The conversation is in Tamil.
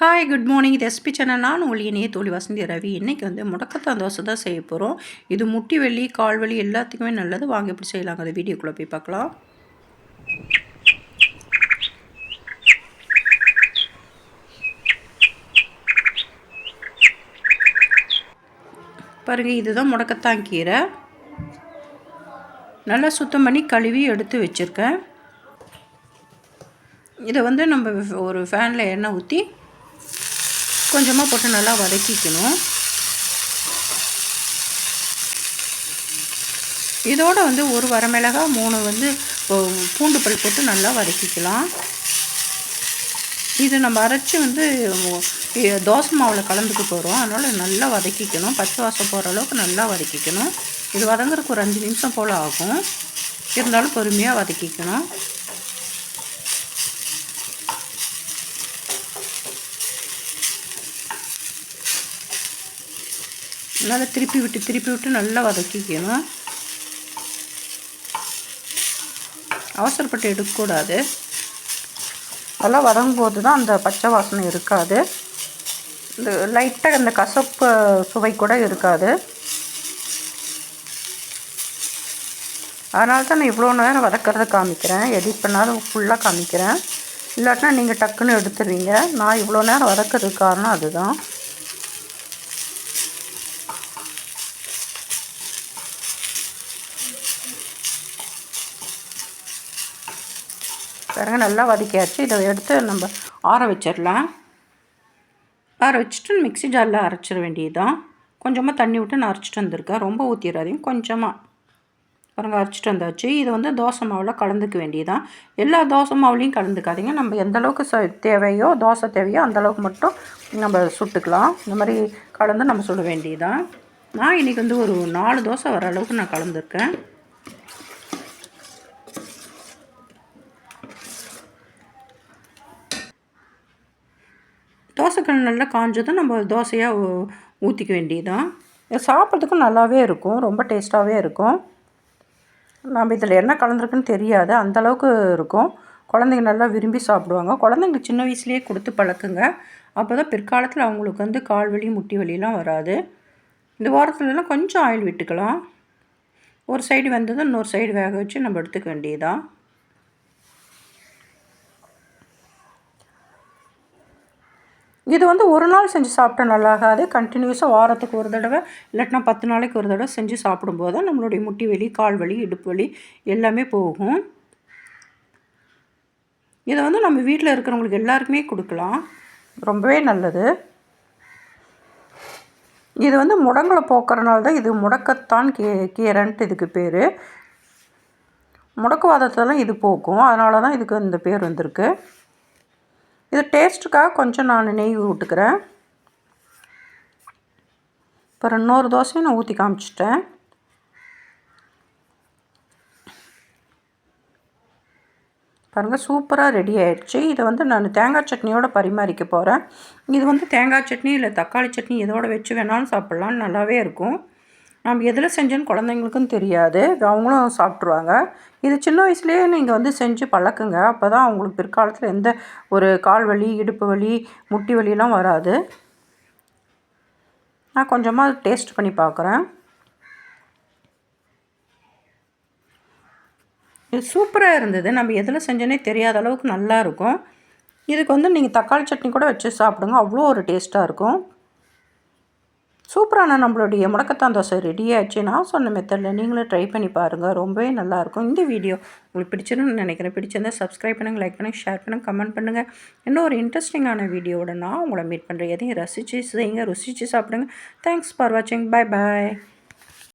ஹாய் குட் மார்னிங் இது எஸ்பி சேனல் நான் உங்கள் இணைய தோழி வசந்தி ரவி. இன்றைக்கி வந்து முடக்கத்தான் தோசை தான் செய்ய போகிறோம் இது முட்டி வலி கால் வலி எல்லாத்துக்குமே நல்லது. வாங்க எப்படி செய்யலாங்க? அந்த வீடியோக்குள்ளே போய் பார்க்கலாம். பாருங்கள் இதுதான் முடக்கத்தான் கீரை. நல்லா சுத்தம் பண்ணி கழுவி எடுத்து வச்சுருக்கேன். இதை வந்து நம்ம ஒரு ஃபேனில் எண்ணெய் ஊற்றி கொஞ்சமாக போட்டு நல்லா வதக்கிக்கணும். இதோடு வந்து ஒரு வரமிளகா மூணு வந்து பூண்டு பல் போட்டு நல்லா வதக்கிக்கலாம். இது நம்ம அரைச்சி வந்து தோசை மாவில் கலந்துக்க போகிறோம் அதனால் நல்லா வதக்கிக்கணும். பச்சை வாசம் போகிற அளவுக்கு நல்லா வதக்கிக்கணும். இது வதங்குறதுக்கு ஒரு அஞ்சு நிமிஷம் போல் ஆகும். இருந்தாலும் பொறுமையாக வதக்கிக்கணும். நல்லா திருப்பி விட்டு திருப்பி விட்டு நல்லா வதக்கிக்கணும். அவசரப்பட்டு எடுக்கக்கூடாது. நல்லா வதங்கும் போது தான் அந்த பச்சை வாசனை இருக்காது. இந்த லைட்டாக அந்த கசப்பு சுவை கூட இருக்காது. அதனால தான் நான் இவ்வளோ நேரம் வதக்கிறத காமிக்கிறேன். எடிட் பண்ணாத ஃபுல்லாக காமிக்கிறேன். இல்லாட்டினா நீங்கள் டக்குன்னு எடுத்துருவீங்க. நான் இவ்வளோ நேரம் வதக்கிறதுக்கு காரணம் அதுதான். பாருங்கள் நல்லா வதக்கியாச்சு. இதை எடுத்து நம்ம ஆற வச்சிடலாம். ஆற வச்சுட்டு மிக்சி ஜாரில் அரைச்சிட வேண்டியது தான் கொஞ்சமாக தண்ணி விட்டு நான் அரைச்சிட்டு வந்திருக்கேன். ரொம்ப ஊற்றிடாதீங்க கொஞ்சமாக பாருங்கள் அரைச்சிட்டு வந்தாச்சு. இது வந்து தோசை மாவில் கலந்துக்க வேண்டியதுதான். எல்லா தோசை மாவுலேயும் கலந்துக்காதீங்க. நம்ம எந்த அளவுக்கு ச தேவையோ தோசை தேவையோ அந்தளவுக்கு மட்டும் நம்ம சுட்டுக்கலாம். இந்த மாதிரி கலந்து நம்ம சுட வேண்டியதுதான். நான் இன்றைக்கி வந்து ஒரு நாலு தோசை வர அளவுக்கு நான் கலந்துருக்கேன். தோசைக்கல் நல்லா காஞ்சதும் நம்ம தோசையாக ஊற்றிக்க வேண்டியதான் சாப்பிட்றதுக்கும் நல்லாவே இருக்கும். ரொம்ப டேஸ்ட்டாகவே இருக்கும். நம்ம இதில் என்ன கலந்துருக்குன்னு தெரியாது. அந்தளவுக்கு இருக்கும். குழந்தைங்க நல்லா விரும்பி சாப்பிடுவாங்க. குழந்தைங்க சின்ன வயசுலேயே கொடுத்து பழக்குங்க. அப்போ தான் பிற்காலத்தில் அவங்களுக்கு வந்து கால் வலி முட்டி வலிலாம் வராது. இந்த வாரத்துலலாம் கொஞ்சம் ஆயில் விட்டுக்கலாம். ஒரு சைடு வந்ததும் இன்னொரு சைடு வேக வச்சு நம்ம எடுத்துக்க வேண்டியதான் இது வந்து ஒரு நாள் செஞ்சு சாப்பிட்டா நல்லாகாது. கண்டினியூஸாக வாரத்துக்கு ஒரு தடவை இல்லாட்டினா பத்து நாளைக்கு ஒரு தடவை செஞ்சு சாப்பிடும்போது தான் நம்மளுடைய முட்டி வலி கால் வலி இடுப்பு வலி எல்லாமே போகும். இதை வந்து நம்ம வீட்டில் இருக்கிறவங்களுக்கு எல்லாருக்குமே கொடுக்கலாம். ரொம்பவே நல்லது. இது வந்து முடங்களை போக்குறனால தான் இது முடக்கத்தான் கீ கீரைன்ட்டு இதுக்கு பேர். முடக்குவாதத்தெல்லாம் இது போக்கும் அதனால தான் இதுக்கு இந்த பேர் வந்திருக்கு. இது டேஸ்ட்டுக்காக கொஞ்சம் நான் நெய் விட்டுக்கிறேன் இப்போ இன்னொரு தோசையும் நான் ஊற்றி காமிச்சிட்டேன். பாருங்கள் சூப்பராக ரெடி ஆகிடுச்சு இதை வந்து நான் தேங்காய் சட்னியோடு பரிமாறிக்க போகிறேன் இது வந்து தேங்காய் சட்னி இல்லை தக்காளி சட்னி இதோடு வச்சு வேணாலும் சாப்பிட்லாம். நல்லாவே இருக்கும். நம்ம எதில் செஞ்சோன்னு குழந்தைங்களுக்கும் தெரியாது. அவங்களும் சாப்பிட்ருவாங்க இது சின்ன வயசுலேயே நீங்கள் வந்து செஞ்சு பழக்குங்க. அப்போ தான் அவங்களுக்கு பிற்காலத்தில் எந்த ஒரு கால் வலி இடுப்பு வலி முட்டி வலியெலாம் வராது. நான் கொஞ்சமாக டேஸ்ட் பண்ணி பார்க்குறேன் இது சூப்பராக இருந்தது. நம்ம எதில் செஞ்சோன்னே தெரியாத அளவுக்கு நல்லாயிருக்கும் இதுக்கு வந்து நீங்கள் தக்காளி சட்னி கூட வச்சு சாப்பிடுங்க. அவ்வளோ ஒரு டேஸ்ட்டாக இருக்கும். சூப்பரான நம்மளுடைய முடக்கத்தான் தோசை ரெடி ஆச்சு. நான் சொன்ன மெத்தடில் நீங்களும் ட்ரை பண்ணி பாருங்கள் ரொம்பவே நல்லாயிருக்கும். இந்த வீடியோ உங்களுக்கு பிடிச்சிருன்னு நினைக்கிறேன். பிடிச்சிருந்தா சப்ஸ்கிரைப் பண்ணுங்கள் லைக் பண்ணுங்கள் ஷேர் பண்ணுங்கள் கமெண்ட் பண்ணுங்கள் இன்னும் ஒரு இன்ட்ரெஸ்டிங்கான வீடியோவோட நான் உங்களை மீட் பண்ணுறேன் எதையும் ரசித்து செய்யுங்க. ருசித்து சாப்பிடுங்க. தேங்க்ஸ் ஃபார் வாட்சிங் பாய் பாய்